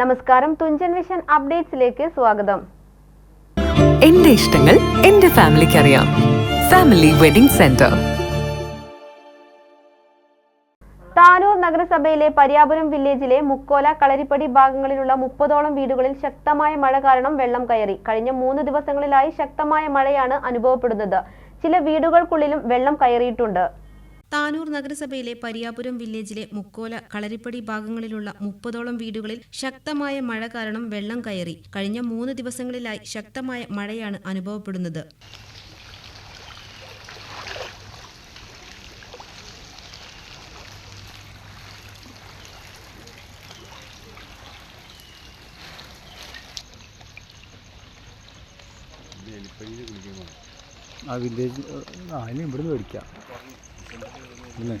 നമസ്കാരം തുഞ്ചൻ വിഷൻ അപ്ഡേറ്റ്സിലേക്ക് സ്വാഗതം. എന്റെ ഇഷ്ടങ്ങൾ എന്റെ ഫാമിലിക്ക് അറിയാം ഫാമിലി വെഡിംഗ് സെന്റർ. താനൂർ നഗരസഭയിലെ പര്യാപുരം വില്ലേജിലെ മുക്കോല കളരിപ്പടി ഭാഗങ്ങളിലുള്ള മുപ്പതോളം വീടുകളിൽ ശക്തമായ മഴ കാരണം വെള്ളം കയറി. കഴിഞ്ഞ മൂന്ന് ദിവസങ്ങളിലായി ശക്തമായ മഴയാണ് അനുഭവപ്പെടുന്നത്. ചില വീടുകൾക്കുള്ളിലും വെള്ളം കയറിയിട്ടുണ്ട്. താനൂർ നഗരസഭയിലെ പരിയാപുരം വില്ലേജിലെ മുക്കോല കളരിപ്പടി ഭാഗങ്ങളിലുള്ള മുപ്പതോളം വീടുകളിൽ ശക്തമായ മഴ കാരണം വെള്ളം കയറി. കഴിഞ്ഞ മൂന്ന് ദിവസങ്ങളിലായി ശക്തമായ മഴയാണ് അനുഭവപ്പെടുന്നത്. ആ വില്ലേജ് ആ ഇനി ഇവിടുന്ന് മേടിക്കാം. Блин.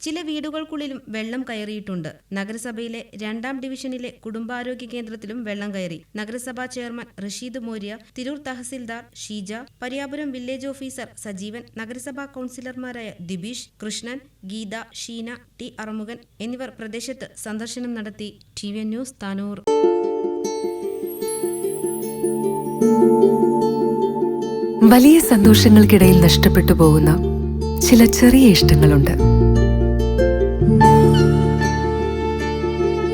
ചില വീടുകൾക്കുള്ളിലും വെള്ളം കയറിയിട്ടുണ്ട്. നഗരസഭയിലെ രണ്ടാം ഡിവിഷനിലെ കുടുംബാരോഗ്യ കേന്ദ്രത്തിലും വെള്ളം കയറി. നഗരസഭാ chairman Rasheed Morya Tirur tahsildar Sheeja Pariyapuram village officer Sajeevan നഗരസഭാ കൌൺസിലർമാരായ ദിബീഷ് കൃഷ്ണൻ ഗീത ഷീന ടി അറമുഖൻ എന്നിവർ പ്രദേശത്ത് സന്ദർശനം നടത്തി. T V news Tanur. വലിയ സന്തോഷങ്ങൾക്കിടയിൽ നഷ്ടപ്പെട്ടു പോകുന്ന ചില ചെറിയ ഇഷ്ടങ്ങളുണ്ട്.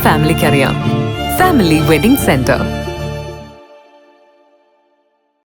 എന്റെ ഫാമിലിക്ക് അറിയാം ഫാമിലി വെഡിംഗ് സെന്റർ.